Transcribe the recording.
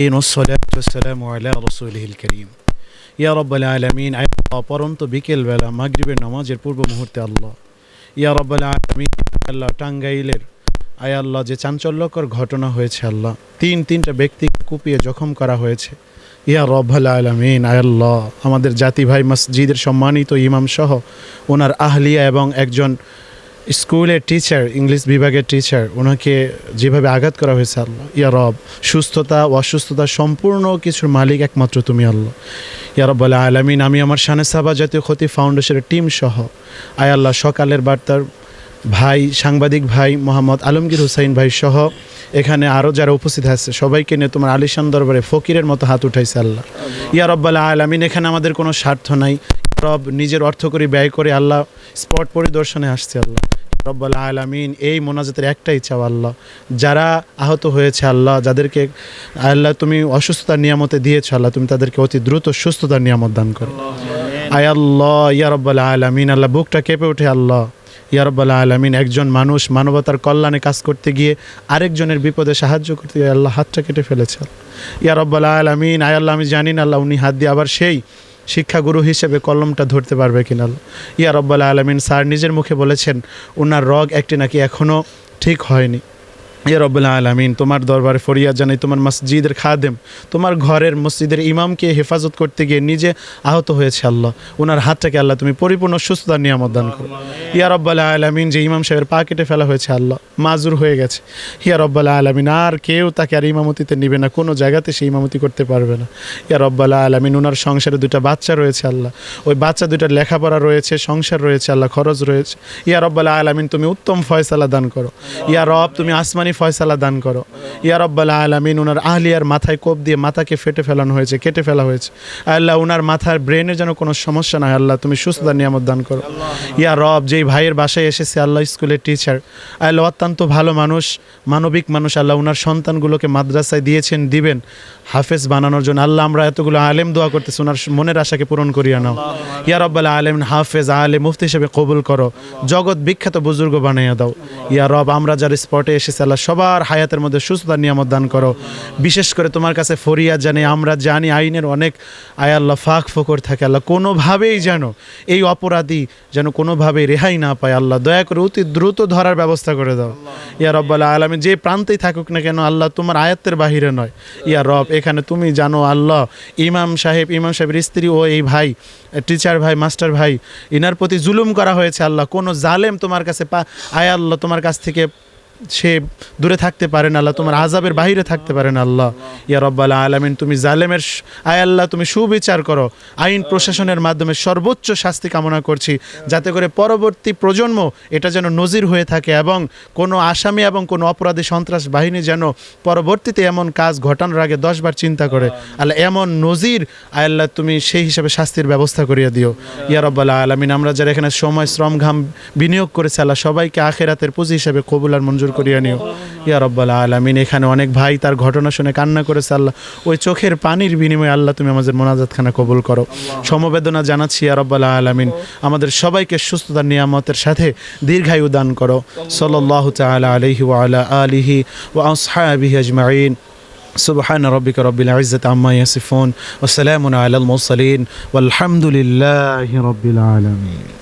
والصلاة والسلام على رسوله الكريم ইয়া রব্বাল আলমিন অপরন্ত বিকেলবেলা মাগরিবের নামাজের পূর্ব মুহূর্তে আল্লাহ ইয়া রব্বাল আলমিন আল্লাহ টাঙ্গাইলের আয় আল্লাহ যে চাঞ্চল্যকর ঘটনা হয়েছে আল্লাহ তিন তিনটা ব্যক্তিকে কুপিয়ে জখম করা হয়েছে ইয়া রব্বাল আলমিন আয় আল্লাহ আমাদের জাতি ভাই মসজিদের সম্মানিত ইমাম সহ ওনার আহলিয়া এবং একজন স্কুলের টিচার ইংলিশ বিভাগের টিচার ওনাকে যেভাবে আঘাত করা হয়েছে, আল্লাহ, ইয়া রব, সুস্থতা অসুস্থতা সম্পূর্ণ কিছুর মালিক একমাত্র তুমি, আল্লাহ। ইয়া রব্বাল আলামিন, আমি আমার শানে সাবা জাতীয় ক্ষতি ফাউন্ডেশনের টিম সহ, আয় আল্লাহ, সকালের বার্তার ভাই, সাংবাদিক ভাই, মোহাম্মদ আলমগীর হুসাইন ভাই সহ, এখানে আরও যারা উপস্থিত আছে, সবাইকে নিয়ে তোমার আলিশান দরবারে ফকিরের মতো হাত উঠাইছে, আল্লাহ। ইয়া রব্বাল আলামিন, এখানে আমাদের কোনো স্বার্থ নাই। রব নিজের অর্থ করে ব্যয় করে আল্লাহ স্পট পরিদর্শনে আসছে আল্লাহ। রব্বাল আলামিন এই মোনাজাতের একটাই চাও আল্লাহ। যারা আহত হয়েছে আল্লাহ যাদেরকে আল্লাহ তুমি অসুস্থতার নিয়ামতে দিয়েছ আল্লাহ তুমি তাদেরকে অতি দ্রুত সুস্থতার নিয়ামত দান করো। আয় আল্লাহ ইয়া রব্বাল আলামিন। আল্লাহ বুকটা কেঁপে ওঠে আল্লাহ। ইয়া রব্বাল আলামিন একজন মানুষ মানবতার কল্যাণে কাজ করতে গিয়ে আরেকজনের বিপদে সাহায্য করতে গিয়ে আল্লাহ হাতটা কেটে ফেলেছে ইয়া রব্বাল আলামিন আয় আল্লাহ আমি জানি না আল্লাহ উনি হাত দিয়ে আবার সেই শিক্ষাগুরু হিসেবে কলমটা ধরতে পারবে কিনা? ইয়া রব্বাল আলমিন, স্যার নিজের মুখে বলেছেন ওনার রগ একটি নাকি এখনও ঠিক হয়নি। ইয়া রব্বুল্লাহ আলমিন তোমার দরবারে ফরিয়াদ জানাই তোমার মসজিদের খাদেম তোমার ঘরের মসজিদের ইমামকে হেফাজত করতে গিয়ে নিজে আহত হয়েছে আল্লাহ। ওনার হাতটাকে আল্লাহ তুমি পরিপূর্ণ সুস্থতা নিয়ামত দান করো। ইয়া রব্বাল্লাহ আলমিন যে ইমাম সাহেবের পা কেটে ফেলা হয়েছে আল্লাহ মাজুর হয়ে গেছে। ইয়া রব্বাল্লাহ আলমিন আর কেউ তাকে আর ইমামতিতে নিবে না কোনো জায়গাতে সে ইমামতি করতে পারবে না। ইয়া রব্বাল্লাহ আলমিন ওনার সংসারে দুটা বাচ্চা রয়েছে আল্লাহ। ওই বাচ্চা দুটার লেখাপড়া রয়েছে সংসার রয়েছে আল্লাহ খরচ রয়েছে। ইয়া রব্বাল্লাহ আলমিন তুমি উত্তম ফয়সালা দান করো। ইয়া রব তুমি আসমানি ফয়সালা দান করো। ইয়া রব্বাল আলমিন ওনার আহলিয়ার মাথায় কোপ দিয়ে মাথাকে ফেটে ফেলানো হয়েছে, কেটে ফেলা হয়েছে। আল্লাহ ওনার মাথার ব্রেনে যেন কোনো সমস্যা না হয় আল্লাহ, তুমি সুস্থতার নিয়ামত দান করো। ইয়া রব, যেই ভাইয়ের বাসায় এসেছে, আল্লাহ স্কুলের টিচার আল্লাহ অত্যন্ত ভালো মানুষ, মানবিক মানুষ, আল্লাহ ওনার সন্তানগুলোকে মাদ্রাসায় দিয়েছেন, দিবেন, হাফেজ বানানোর জন্য। আল্লাহ, আমরা এতগুলো আলেম দোয়া করতেছি ওনার মনের আশাকে পূরণ করিয়া নাও। ইয়া রব্বাল আলেম হাফেজ, আলেম, মুফতি হিসেবে কবুল করো। জগৎ বিখ্যাত বুজুর্গ বানাইয়া দাও। ইয়া রব, আমরা যার স্পটে এসেছি, আল্লাহ সবার হায়াতের মধ্যে সুস্থতার নিয়ামত দান করো। বিশেষ করে তোমার কাছে ফরিয়াদ জানি, আমরা জানি আইনের অনেক আয় আল্লাহ ফাঁক ফোকর থাকে। আল্লাহ কোনোভাবেই যেন এই অপরাধী যেন কোনোভাবেই রেহাই না পায়। আল্লাহ দয়া করে অতি দ্রুত ধরার ব্যবস্থা করে দাও। ইয়া রব্বাল আলমী যে প্রান্তেই থাকুক না কেন, আল্লাহ তোমার আয়াত্তের বাহিরে নয়। ইয়া রব, এখানে তুমি জানো আল্লাহ, ইমাম সাহেব, ইমাম সাহেবের স্ত্রী ও এই ভাই, টিচার ভাই, মাস্টার ভাই, ইনার প্রতি জুলুম করা হয়েছে আল্লাহ। কোনো জালেম তোমার কাছে পা আয় আল্লাহ তোমার কাছ থেকে সে দূরে থাকতে পারেন আল্লাহ, তোমার আজাবের বাহিরে থাকতে পারেন আল্লাহ। ইয়া রব্বাল আলমিন, তুমি জালেমের আয় আল্লাহ, তুমি সুবিচার করো। আইন প্রশাসনের মাধ্যমে সর্বোচ্চ শাস্তি কামনা করছি, যাতে করে পরবর্তী প্রজন্ম এটা যেন নজির হয়ে থাকে এবং কোনো আসামি এবং কোনো অপরাধী সন্ত্রাস বাহিনী যেন পরবর্তীতে এমন কাজ ঘটানোর আগে দশবার চিন্তা করে। আল্লাহ, এমন নজির, আয় আল্লাহ, তুমি সেই হিসাবে শাস্তির ব্যবস্থা করিয়ে দিও। ইয়া রব্বাল আলমিন, আমরা যারা এখানে সময়, শ্রম, ঘাম বিনিয়োগ করেছি, আল্লাহ সবাইকে আখেরাতের পুঁজি হিসাবে কবুল আর মঞ্জুর করিয়ে নিও ইয়া রব্বাল আলমিন এখানে অনেক ভাই তার ঘটনা শুনে কান্না করেছে আল্লাহ ওই চোখের পানির বিনিময়ে আল্লাহ তুমি আমাদের মোনাজাতখানা কবুল করো সমবেদনা জানাচ্ছি ইয়া রব্বাল আলমিন আমাদের সবাইকে সুস্থতার নিয়ামতের সাথে দীর্ঘায়ু দান করো সাল্লাহ তাআলা আলাইহি ওয়া আলা আলিহি ওয়া আসহাবিহি আজমাইন سبحان ربك رب العزة عما يصفون وسلام على المرسلين والحمد لله رب العالمين